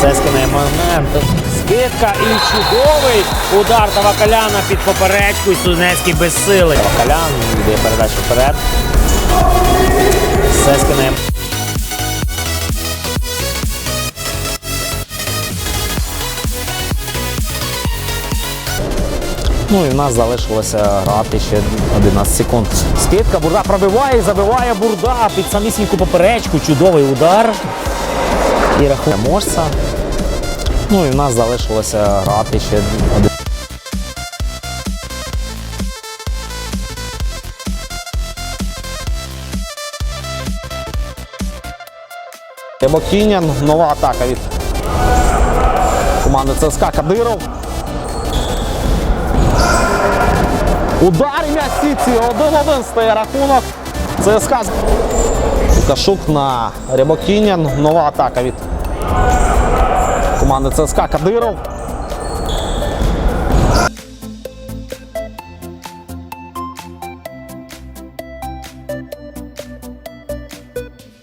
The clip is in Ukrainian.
Сескиний момент. Скидка і чудовий удар Тавакаляна під поперечку. І Сунецький безсилий. Тавакалян йде передачу вперед. Сескиний. Ну і в нас залишилося грати ще 11 секунд. Скидка, Бурда пробиває, забиває Бурда під самісіньку поперечку. Чудовий удар. І рахує можця. Ну і в нас залишилося грати ще один. Ебокінян, нова атака від команди ЦСКА Кадиров. Удар і м'яч сітці. 1-1 стає рахунок. ЦСКА. Кашук на Рябокінін. Нова атака від команди ЦСКА Кадиров.